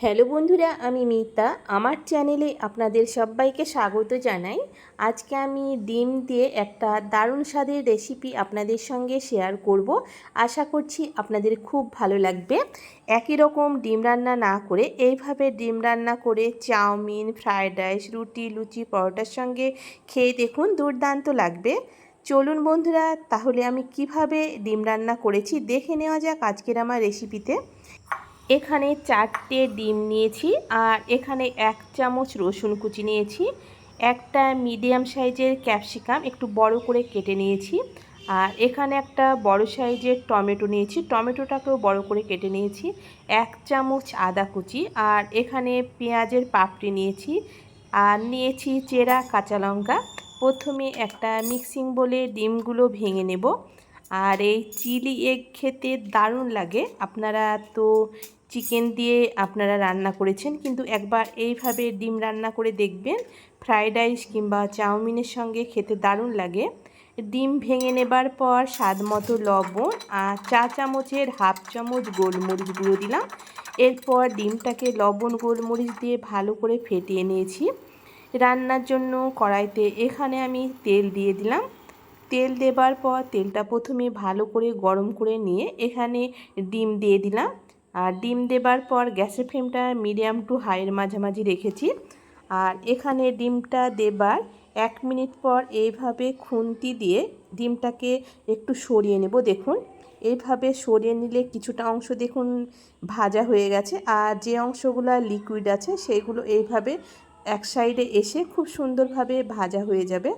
Hello বন্ধুরা, আমি মিতা। আমার চ্যানেলে আপনাদের সবাইকে স্বাগত জানাই। আজকে আমি ডিম দিয়ে একটা দারুণ স্বাদের রেসিপি আপনাদের সঙ্গে শেয়ার করব। আশা করছি আপনাদের খুব ভালো লাগবে। একই রকম ডিম রান্না না করে এইভাবে ডিম রান্না করে চাউমিন ফ্রায়েড রাইস, রুটি, লুচি, পরোটার সঙ্গে খেয়ে দেখুন, দুর্দান্ত লাগবে। চলুন বন্ধুরা, তাহলে আমি কীভাবে ডিম রান্না করেছি দেখে নেওয়া যাক আজকের আমার রেসিপিতে। এখানে চারটে ডিম নিয়েছি আর এখানে এক চামচ রসুন কুচি নিয়েছি, একটা মিডিয়াম সাইজের ক্যাপসিকাম একটু বড় করে কেটে নিয়েছি আর এখানে একটা বড় সাইজের টমেটো নিয়েছি, টমেটোটাকেও বড় করে কেটে নিয়েছি, এক চামচ আদা কুচি আর এখানে পেঁয়াজের পাপড়ি নিয়েছি আর নিয়েছি চেরা কাঁচা লঙ্কা। প্রথমে একটা মিক্সিং বলে ডিমগুলো ভেঙে নেব আর এই চিলি এগ খেতে দারুণ লাগে, আপনারা তো চিকেন দিয়ে আপনারা রান্না করেছেন, কিন্তু একবার এইভাবে ডিম রান্না করে দেখবেন ফ্রায়েড রাইস কিংবা চাউমিনের সঙ্গে খেতে দারুণ লাগে। ডিম ভেঙে নেবার পর স্বাদ মতো লবণ আর চা চামচের হাফ চামচ গোলমরিচ গুঁড়ো দিলাম। এরপর ডিমটাকে লবণ গোলমরিচ দিয়ে ভালো করে ফেটিয়ে নিয়েছি। রান্নার জন্য কড়াইতে এখানে আমি তেল দিয়ে দিলাম। তেল দেবার পর তেলটা প্রথমে ভালো করে গরম করে নিয়ে এখানে ডিম দিয়ে দিলাম। আর ডিম দেবার পর গ্যাসের ফ্লেমটা মিডিয়াম টু হাইয়ের মাঝামাঝি রেখেছি। আর এখানে ডিমটা দেবার এক মিনিট পর এইভাবে খুন্তি দিয়ে ডিমটাকে একটু সরিয়ে নেব, দেখুন। এইভাবে সরিয়ে নিলে কিছুটা অংশ দেখুন ভাজা হয়ে গেছে। আর যে অংশগুলো লিকুইড আছে সেইগুলো এইভাবে এক সাইডে এসে খুব সুন্দরভাবে ভাজা হয়ে যাবে।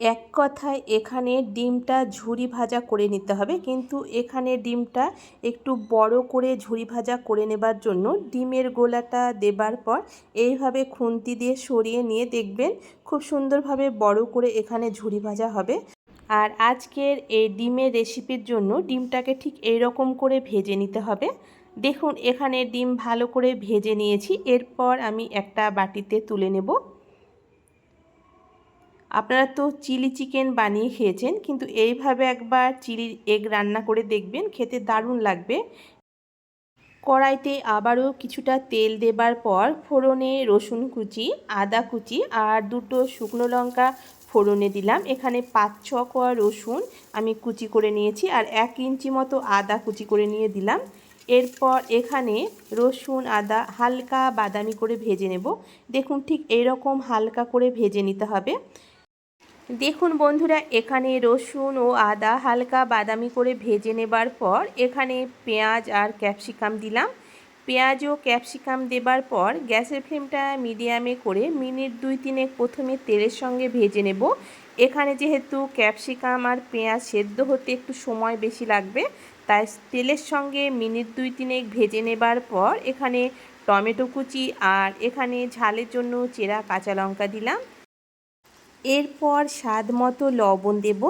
এক কথায় এখানে ডিমটা ঝুরি ভাজা করে নিতে হবে। কিন্তু এখানে ডিমটা একটু বড় করে ঝুরি ভাজা করে নেবার জন্য ডিমের গোলাটা দেবার পর এইভাবে খুন্তি দিয়ে সরিয়ে নিয়ে দেখবেন খুব সুন্দরভাবে বড় করে এখানে ঝুরি ভাজা হবে। আর আজকের এই ডিমের রেসিপির জন্য ডিমটাকে ঠিক এই রকম করে ভেজে নিতে হবে। দেখুন, এখানে ডিম ভালো করে ভেজে নিয়েছি। এরপর আমি একটা বাটিতে তুলে নেব। আপনারা তো চিলি চিকেন বানিয়ে খেয়েছেন, কিন্তু এইভাবে একবার চিলি এগ রান্না করে দেখবেন, খেতে দারুণ লাগবে। কড়াইতে আবারও কিছুটা তেল দেবার পর ফোড়নে রসুন কুচি, আদা কুচি আর দুটো শুকনো লঙ্কা ফোড়নে দিলাম। এখানে পাঁচ ছ কোয়া রসুন আমি কুচি করে নিয়েছি আর এক ইঞ্চি মতো আদা কুচি করে নিয়ে দিলাম। এরপর এখানে রসুন, আদা হালকা বাদামি করে ভেজে নেব। দেখুন ঠিক এইরকম হালকা করে ভেজে নিতে হবে। দেখুন বন্ধুরা, এখানে রসুন ও আদা হালকা বাদামি করে ভেজে নেবার পর এখানে পেঁয়াজ আর ক্যাপসিকাম দিলাম। পেঁয়াজ ও ক্যাপসিকাম দেবার পর গ্যাসের ফ্লেমটা মিডিয়ামে করে মিনিট দুই তিনেক প্রথমে তেলের সঙ্গে ভেজে নেব। এখানে যেহেতু ক্যাপসিকাম আর পেঁয়াজ সেদ্ধ হতে একটু সময় বেশি লাগবে, তাই তেলের সঙ্গে মিনিট দুই তিনেক ভেজে নেবার পর এখানে টমেটো কুচি আর এখানে ঝালের জন্য চেরা কাঁচা লঙ্কা দিলাম। এরপর স্বাদ মতো লবণ দেব।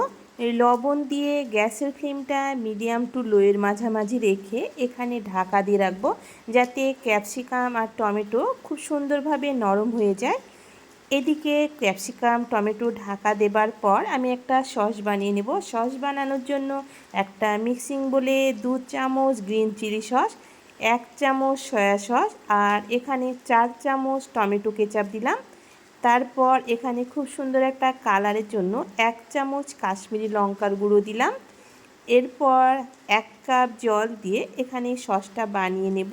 লবণ দিয়ে গ্যাসের ফ্লেমটা মিডিয়াম টু লোয়ের মাঝামাঝি রেখে এখানে ঢাকা দিয়ে রাখব যাতে ক্যাপসিকাম আর টমেটো খুব সুন্দরভাবে নরম হয়ে যায়। এদিকে ক্যাপসিকাম, টমেটো ঢাকা দেবার পর আমি একটা সস বানিয়ে নেব। সস বানানোর জন্য একটা মিক্সিং বলে দু চামচ গ্রিন চিলি সস, এক চামচ সয়া সস আর এখানে চার চামচ টমেটো কেচাপ দিলাম। তারপর এখানে খুব সুন্দর একটা কালারের জন্য এক চামচ কাশ্মীরি লঙ্কার গুঁড়ো দিলাম। এরপর এক কাপ জল দিয়ে এখানে সসটা বানিয়ে নেব।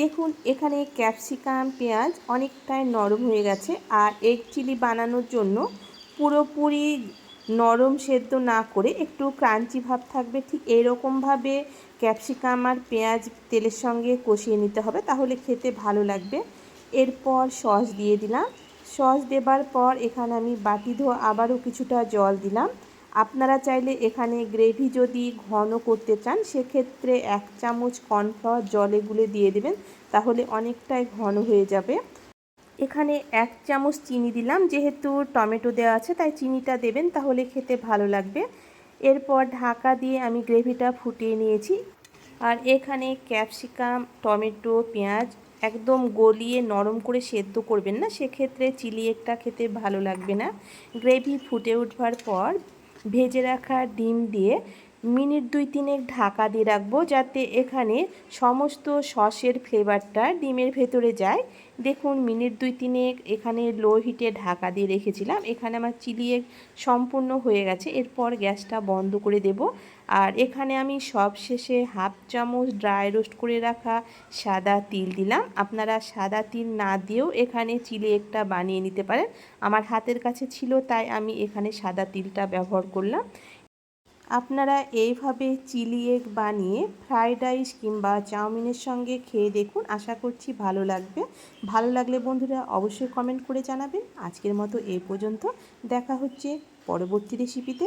দেখুন, এখানে ক্যাপসিকাম, পেঁয়াজ অনেকটাই নরম হয়ে গেছে আর এগ চিলি বানানোর জন্য পুরোপুরি নরম সেদ্ধ না করে একটু ক্রাঞ্চি ভাব থাকবে। ঠিক এইরকমভাবে ক্যাপসিকাম আর পেঁয়াজ তেলের সঙ্গে কষিয়ে নিতে হবে, তাহলে খেতে ভালো লাগবে। এরপর সস দিয়ে দিলাম। সস দেবার পর এখানে আমি বাটি ধোয়া আবারও কিছুটা জল দিলাম। আপনারা চাইলে এখানে গ্রেভি যদি ঘন করতে চান, সেক্ষেত্রে এক চামচ কর্নফ্লাওয়ার জলে গুলে দিয়ে দেবেন, তাহলে অনেকটাই ঘন হয়ে যাবে। এখানে এক চামচ চিনি দিলাম, যেহেতু টমেটো দেওয়া আছে, তাই চিনিটা দেবেন, তাহলে খেতে ভালো লাগবে। এরপর ঢাকা দিয়ে আমি গ্রেভিটা ফুটিয়ে নিয়েছি। আর এখানে ক্যাপসিকাম, টমেটো, পেঁয়াজ একদম গলিয়ে নরম করে সেদ্ধ করবেন না, সেক্ষেত্রে চিলি একটা খেতে ভালো লাগবে না। গ্রেভি ফুটে উঠবার পর ভেজে রাখা ডিম দিয়ে মিনিট দুই তিনেক ঢাকা দিয়ে রাখব যাতে এখানে সমস্ত সসের ফ্লেভারটা ডিমের ভেতরে যায়। দেখুন, মিনিট দুই তিনেক এখানে লো হিটে ঢাকা দিয়ে রেখেছিলাম। এখানে আমার চিলি সম্পূর্ণ হয়ে গেছে। এরপর গ্যাসটা বন্ধ করে দেব। আর এখানে আমি সব শেষে হাফ চামচ ড্রাই রোস্ট করে রাখা সাদা তিল দিলাম। আপনারা সাদা তিল না দিয়েও এখানে চিলি একটা বানিয়ে নিতে পারেন। আমার হাতের কাছে ছিল, তাই আমি এখানে সাদা তিলটা ব্যবহার করলাম। আপনারা এইভাবে চিলি এগ বানিয়ে ফ্রায়েড রাইস কিংবা চাউমিনের সঙ্গে খেয়ে দেখুন, আশা করছি ভালো লাগবে। ভালো লাগলে বন্ধুরা অবশ্যই কমেন্ট করে জানাবেন। আজকের মতো এ পর্যন্ত। দেখা হচ্ছে পরবর্তী রেসিপিতে